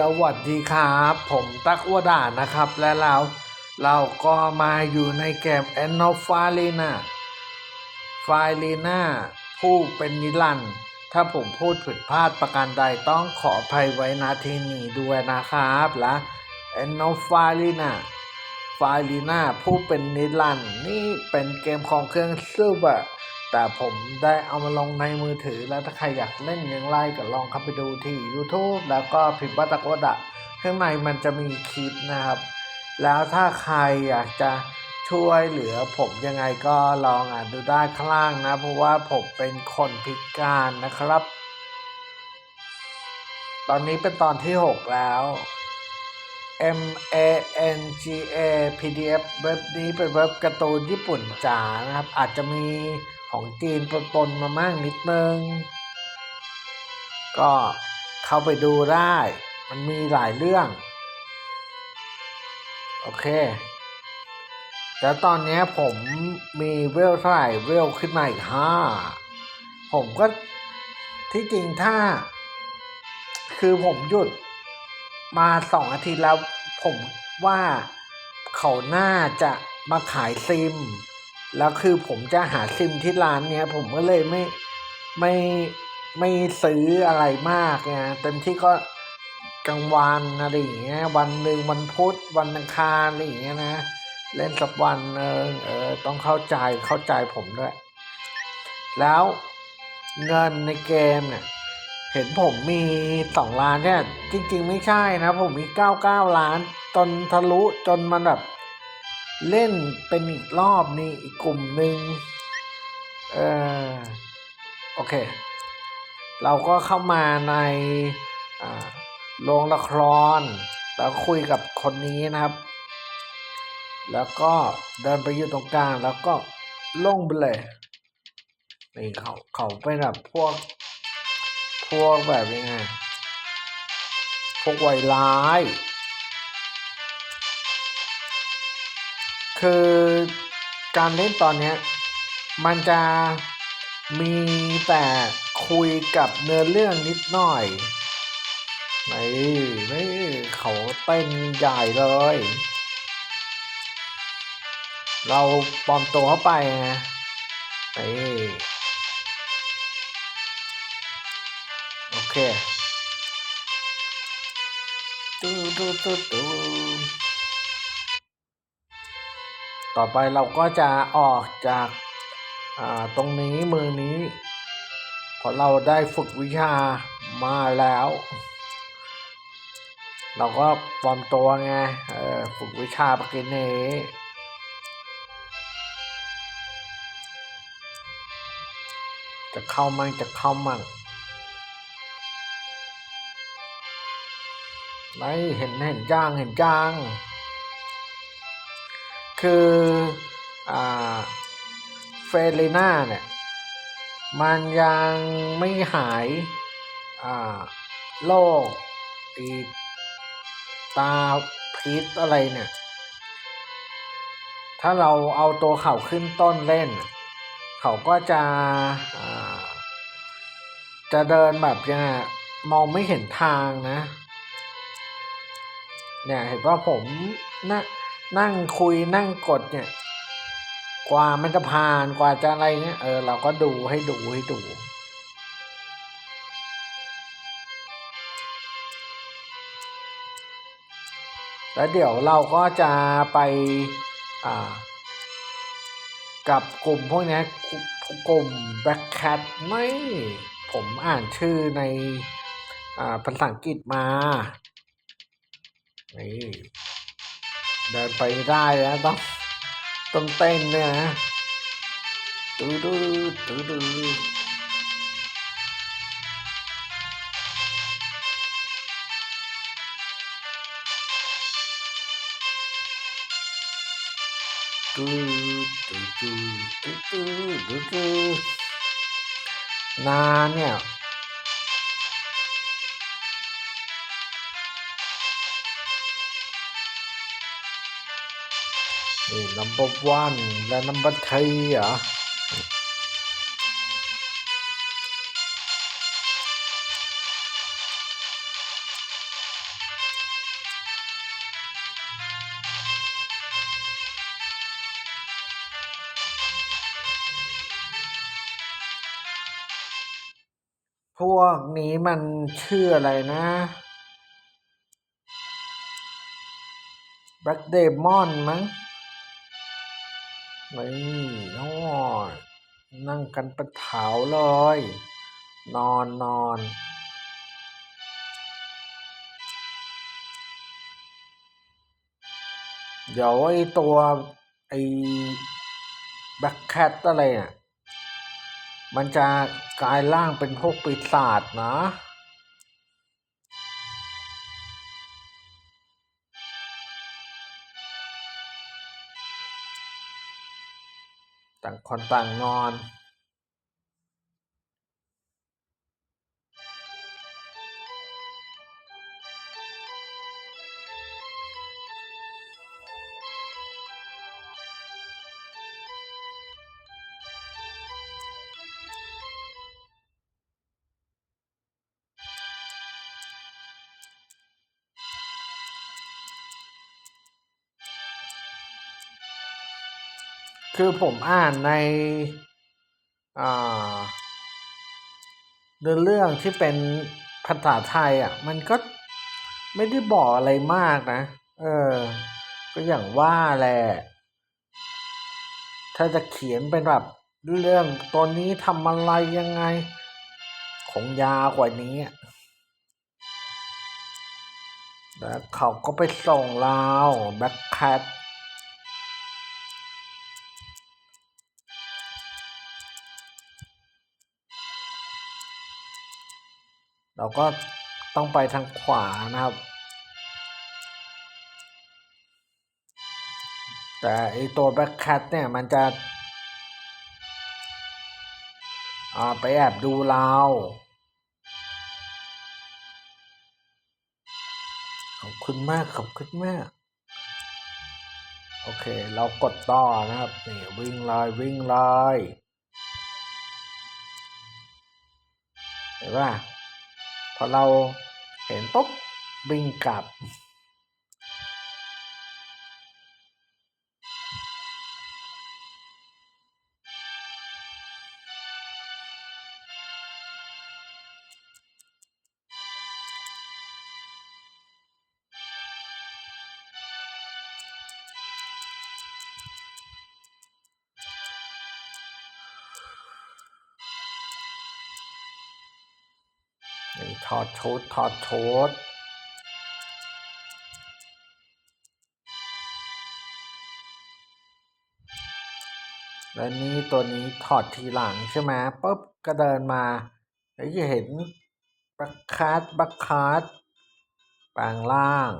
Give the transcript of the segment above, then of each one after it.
สวัสดีครับ ผมตักอ้วด่านนะครับ และเราเราก็มาอยู่ในเกม a n o f a l i n a f a l i n a ผู้เป็นนิรันด์ถ้าผมพูดผิดพลาดประการใดต้องขออภัยไว้ณที่นี้ด้วยนะครับและ a n o f a l i n a f a l i n a ผู้เป็นนิรันด์นี่เป็นเกมของเครื่องซูเปอร์ แต่ผมได้เอามาลงในมือถือแล้วถ้าใครอยากเล่นยังไงก็ลองเข้าไปดูที่ YouTube แล้วก็พิมพ์ว่าตะโกดะข้างในมันจะมีคลิปนะครับ แล้วถ้าใครอยากจะช่วยเหลือผมยังไงก็ลองอ่านดูได้ข้างล่างนะ เพราะว่าผมเป็นคนพิการนะครับ ตอนนี้เป็นตอนที่ 6 แล้ว M A N G A P D F เว็บนี้เป็นเว็บการ์ตูนญี่ปุ่นจ๋านะครับ อาจจะมี ของจีนปนๆมามั่งนิดนึง ก็เข้าไปดูได้ มันมีหลายเรื่อง โอเค แล้วตอนนี้ผมมีเวลเท่าไหร่เวลขึ้นมาอีกห้าผมก็ที่จริงถ้า คือผมหยุดมาสองอาทิตย์แล้วผมว่าเขาน่าจะมาขายซิม แล้วคือผมจะหาซิมที่ร้านเนี้ย ผมก็เลยไม่ไม่ไม่ซื้ออะไรมากไงเต็มที่ก็กลางวันอะไรอย่างเงี้ยวันหนึ่งวันพุธวันอังคารอะไรอย่างเงี้ยนะเล่นสักวันหนึ่งเออต้องเข้าใจเข้าใจผมด้วย แล้วเงินในเกมเนี่ยเห็นผมมีสองล้านเนี่ยจริง ๆ ไม่ใช่นะ ผมมีเก้าเก้าล้าน จนทะลุจนมันแบบ เล่นเป็นอีกรอบนี่อีกกลุ่มหนึ่งเออโอเค เราก็เข้ามาในโรงละคร แล้วคุยกับคนนี้นะครับ แล้วก็เดินไปยู่ตรงกลางแล้วก็ลงไปเลยนี่เขาเขาเป็นแบบพวก พวกแบบยังไงพวกไวร้าย คือการเล่นตอนเนี้ยมันจะมีแต่คุยกับเนื้อเรื่องนิดหน่อยนี่นี่เขาเต้นใหญ่เลย เราปลอมตัวเข้าไปไงนี่โอเคตูตูตูตู ต่อไปเราก็จะออกจากาตรงนี้มือนี้พราะเราได้ฝึกวิชามาแล้ว เราก็ปลอมตัวไงฝึกวิชาปกินนี้จะเข้ามั่งจะเข้ามั่งไม่เห็นเห็นจ้างเห็นจ้าง คืออ่าเฟรน่าเนี่ยมันยังไม่หายอ่าโรคอีตาพิษอะไรเนี่ย ถ้าเราเอาตัวเขาขึ้นต้นเล่น เขาก็จะจะเดินแบบยังมองไม่เห็นทางนะ เนี่ยเห็นว่าผมนั่ง นั่งคุยนั่งกดเนี่ย กว่ามันจะผ่านกว่าจะอะไรเงี้ยเออเราก็ดูให้ดูให้ดูแล้วเดี๋ยวเราก็จะไปอ่ากับกลุ่มพวกเนี้ยกลุ่ม Black Cat ไม่ผมอ่านชื่อในอ่าภาษาอังกฤษมา นี่ เดินไปไม่ได้แล้วต้องต้องเต้นเนี่ยนะตูดูตูดูตูตูตูตูตูตูตูนานเนี่ยนี่ำเบอร์วันและ number three อะพวกนี้มันชื่ออะไรนะ แบล็กเดมอนมั้ง ไม่โอ้ยนั่งกันเป็นแถวเลย นอนนอนเดี๋ยวไอ้ตัวไอ้แบ็คแคทอะไรอะมันจะกลายร่างเป็นพวกปีศาจนะ ต่างคนต่างนอน คือผมอ่านในเนื้อเรื่องที่เป็นภาษาไทยอะ มันก็ไม่ได้บอกอะไรมากนะ เออ ก็อย่างว่าแหละ ถ้าจะเขียนเป็นแบบเรื่องตัวนี้ทำอะไรยังไงคงยาวกว่านี้แล้วเขาก็ไปส่งเราแบ็คแคท เราก็ต้องไปทางขวานะครับ แต่ไอตัวแบ็คแคทเนี่ยมันจะอ่าไปแอบดูเราขอบคุณมากขอบคุณมาก โอเค เรากดต่อนะครับ นี่ วิ่งเลยวิ่งเลยเห็นป่ะ พอเราเห็นปุ๊บวิ่งกลับ ชุดถอดชุดและนี่ตัวนี้ถอดทีหลังใช่ไหมปุ๊บก็เดินมาแล้วจะเห็นบัคคาร์ดบัคคาร์ดแปลงล่าง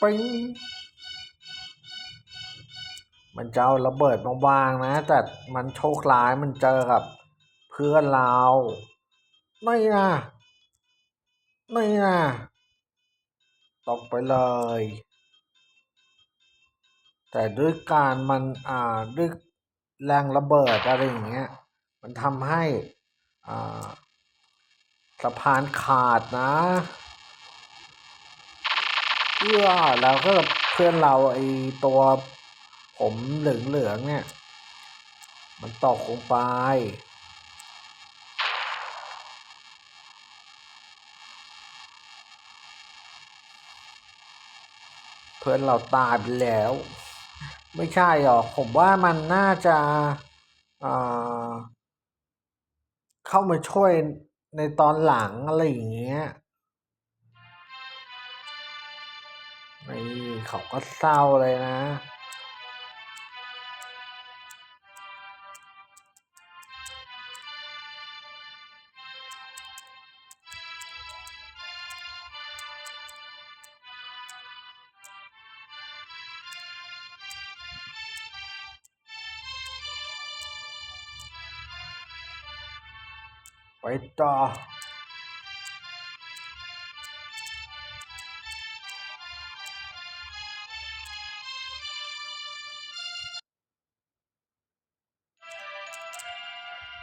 ปิ้งมันจะเอาระเบิดมาวางนะ แต่มันโชคร้ายมันเจอกับเพื่อนเราไม่นะไม่นะตกไปเลย แต่ด้วยการมันอ่าด้วยแรงระเบิดอะไรอย่างเงี้ย มันทำให้อ่าสะพานขาดนะ เอื้อแล้วก็เพื่อนเราไอตัวผมเหลืองๆเนี่ย มันตกลงไปเพื่อนเราตายไปแล้ว ไม่ใช่หรอกผมว่ามันน่าจะอ่าเข้ามาช่วยในตอนหลังอะไรอย่างเงี้ย นี่เขาก็เศร้าเลยนะ ไปต่อ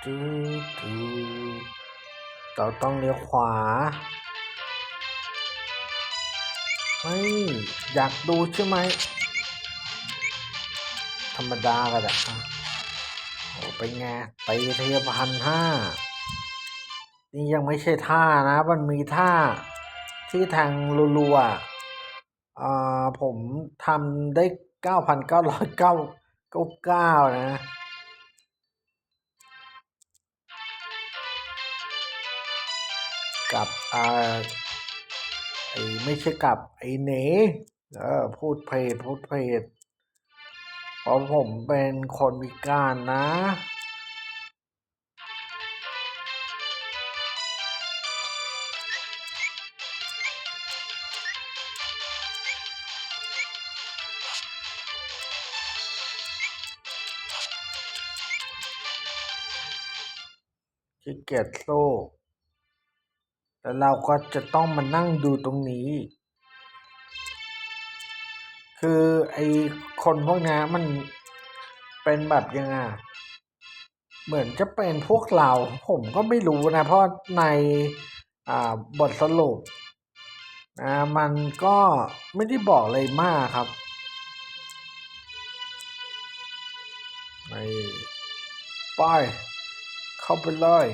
จืดจืดเราต้องเลี้ยวขวา เฮ้ย อยากดูใช่ไหม ธรรมดาก็ได้อะโอ้เป็นไงตีเทียบพันห้า นี่ยังไม่ใช่ท่านะ มันมีท่าที่ทางรัวๆอ่าผมทำได้เก้าพันเก้าร้อยเก้าเก้าเก้านะ กับอ่าไอ้ไม่ใช่กับไอ้เนเออพูดเพจพูดเพจเพราะผมเป็นคนวิการนะขี้เกียจสู้ แล้วเราก็จะต้องมานั่งดูตรงนี้ คือไอคนพวกนี้มันเป็นแบบยังไงเหมือนจะเป็นพวกเรา ผมก็ไม่รู้นะ เพราะในบทสรุปมันก็ไม่ได้บอกอะไรมากครับไปไปเข้าไปเลย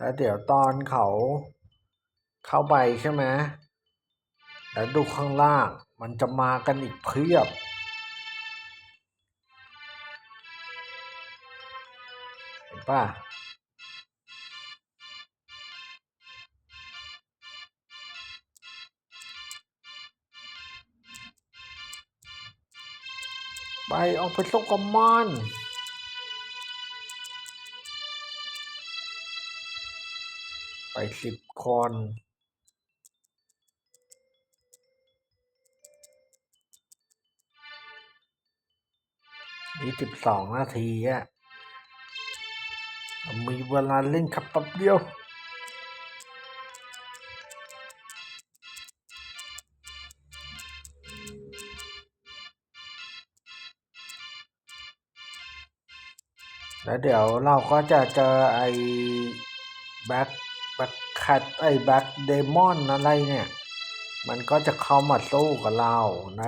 แล้วเดี๋ยวตอนเขาเข้าไปใช่ไหมแล้วดูข้างล่าง มันจะมากันอีกเพียบเห็นป่ะไปออกไปสู้กับมัน สิบคนนี่สิบสองนาทีอะมีเวลาเล่นขับแป๊บเดียวแล้วเดี๋ยวเราก็จะเจอไอ้แบ็ค บ็คแคทไอ้แบ็คเดมอนอะไรเนี่ย มันก็จะเข้ามาสู้กับเราไหน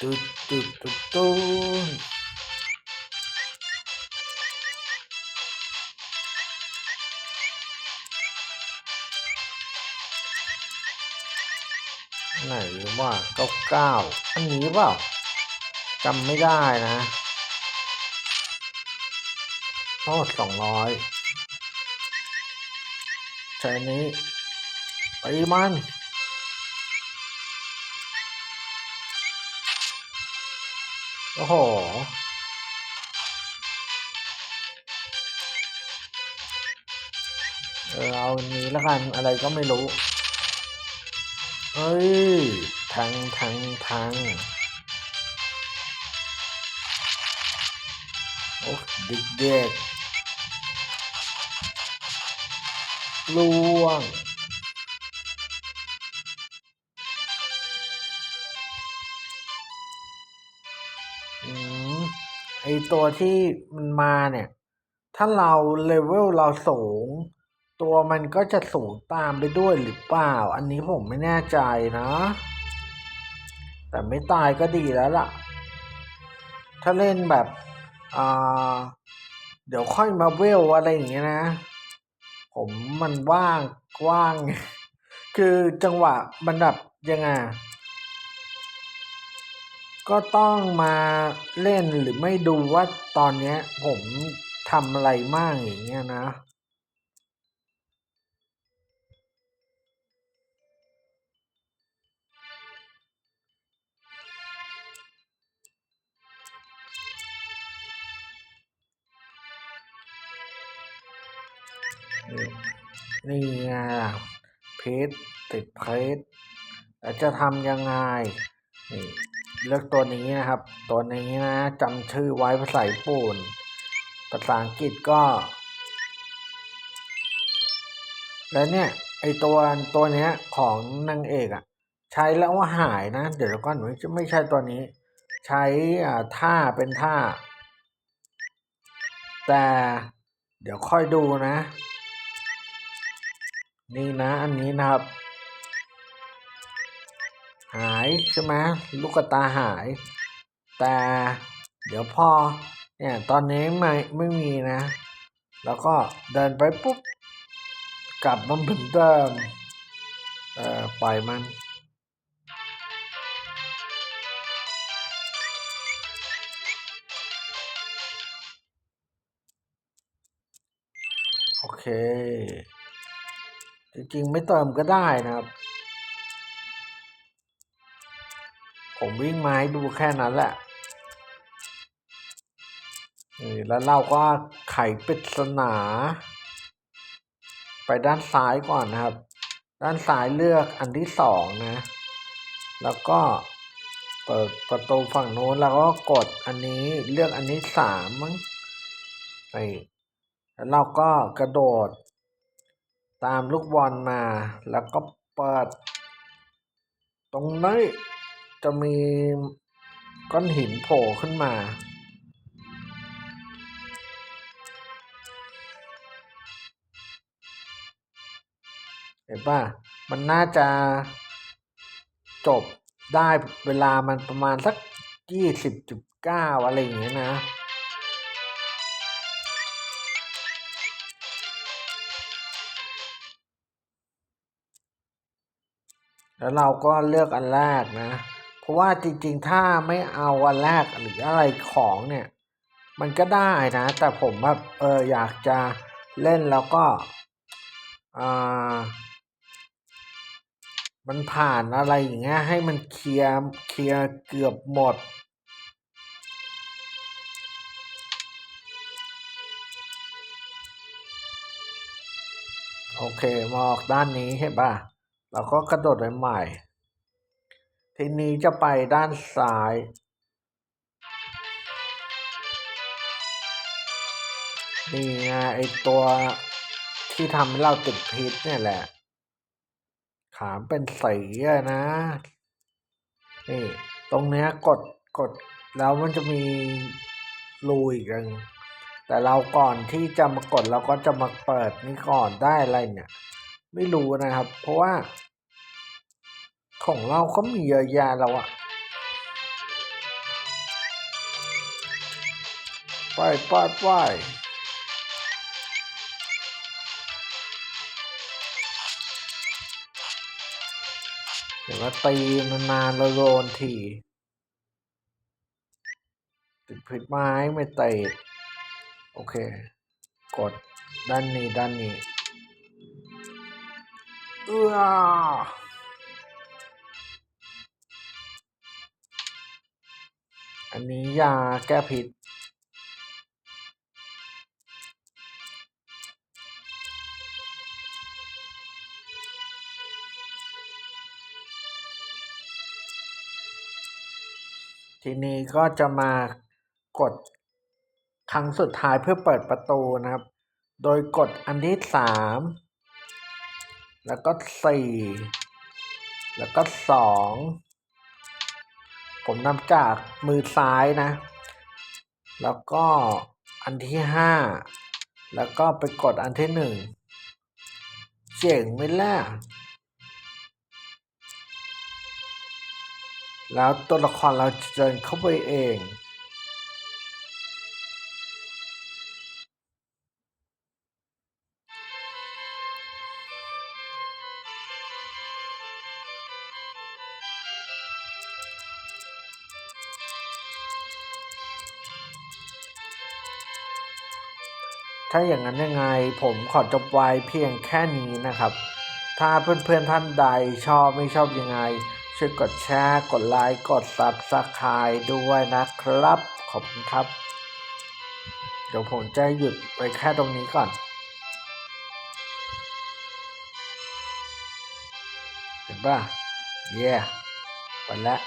ตุ๊ดตุ๊ดตุ๊ดตุ๊ดไหนว่าเก้าเก้าอันนี้เปล่า จำไม่ได้นะโอ้สองร้อยใช้นี้ไปมันโอ้โหเออเอาอันนี้แล้วกันอะไรก็ไม่รู้ เฮ้ยทางทางทาง เด็กๆล่วงอืมไอตัวที่มันมาเนี่ย ถ้าเราเลเวลเราสูง ตัวมันก็จะสูงตามไปด้วยหรือเปล่า อันนี้ผมไม่แน่ใจนะ แต่ไม่ตายก็ดีแล้วล่ะ ถ้าเล่นแบบ อ่าเดี๋ยวค่อยมาเวลอะไรอย่างเงี้ยนะ ผมมันว่างกว้าง คือจังหวะมันแบบยังไงก็ต้องมาเล่นหรือไม่ดูว่าตอนเนี้ยผมทำอะไรมากอย่างเงี้ยนะ นี่ไงล่ะเพจติดเพจแล้วจะทำยังไงนี่เลือกตัวนี้นะครับ ตัวนี้นะจำชื่อไว้ภาษาญี่ปุ่น ภาษาอังกฤษก็ แล้วเนี่ย ไอตัวตัวเนี้ยของนางเอกอะใช้แล้วว่าหายนะ เดี๋ยวก่อนไม่ไม่ใช่ตัวนี้ ใช้อ่าท่าเป็นท่า แต่เดี๋ยวค่อยดูนะ นี่นะอันนี้นะครับ หายใช่ไหมลูกตาหาย แต่เดี๋ยวพอเนี่ยตอนนี้ไม่ไม่มีนะ แล้วก็เดินไปปุ๊บกลับมาเหมือนเดิมเอ่อปล่อยมันโอเค จริงๆ ไม่เติมก็ได้นะครับ ผมวิ่งไม้ดูแค่นั้นแหละนี่แล้วเราก็ไขปริศนา ไปด้านซ้ายก่อนนะครับ ด้านซ้ายเลือกอันที่สองนะ แล้วก็เปิดประตูฝั่งโน้นแล้วก็กดอันนี้เลือกอันนี้สามมั้งนี่แล้วเราก็กระโดด ตามลูกบอลมาแล้วก็เปิด ตรงนี้จะมีก้อนหินโผล่ขึ้นมา เห็นป่ะ มันน่าจะจบได้เวลามันประมาณสักยี่สิบจุดเก้าอะไรอย่างเงี้ยนะ แล้วเราก็เลือกอันแรกนะ เพราะว่าจริงๆ ถ้าไม่เอาอันแรกหรืออะไรของเนี่ย มันก็ได้นะ แต่ผมแบบเอออยากจะเล่นแล้วก็อ่ามันผ่านอะไรอย่างเงี้ยให้มันเคลียร์เคลียร์เกือบหมด โอเค มออกด้านนี้เห็นป่ะ เราก็กระโดดไปใหม่ ทีนี้จะไปด้านซ้าย นี่ไงไอตัวที่ทำให้เราติดพิษเนี่ยแหละ ขามเป็นสีนะ นี่ตรงเนี้ยกดกดแล้วมันจะมีรูอีกอันแต่เราก่อนที่จะมากดเราก็จะมาเปิดนี่ก่อนได้อะไรเนี่ย ไม่รู้นะครับ เพราะว่า ของเราก็มีเยอะแยะแล้วอะไปไปไปเดี๋ยวมาตีนานๆเราโดนทีติดผิดไม้ไม่เตะโอเค กดด้านนี้ด้านนี้ อืออันนี้ยาแก้พิษทีนี้ก็จะมากดครั้งสุดท้ายเพื่อเปิดประตูนะครับ โดยกดอันที่สาม แล้วก็สี่แล้วก็สองผมนำจากมือซ้ายนะ แล้วก็อันที่ห้าแล้วก็ไปกดอันที่หนึ่งเจ๋งไหมล่ะ แล้วตัวละครเราจะเดินเข้าไปเอง ถ้าอย่างนั้นยังไงผมขอจบไว้เพียงแค่นี้นะครับ ถ้าเพื่อนๆท่านใดชอบไม่ชอบยังไง ช่วยกดแชร์ กดไลค์ กด Subscribe ด้วยนะครับ ขอบคุณครับ เดี๋ยวผมจะหยุดไปแค่ตรงนี้ก่อนเห็นป่ะเย่ไปแล้ว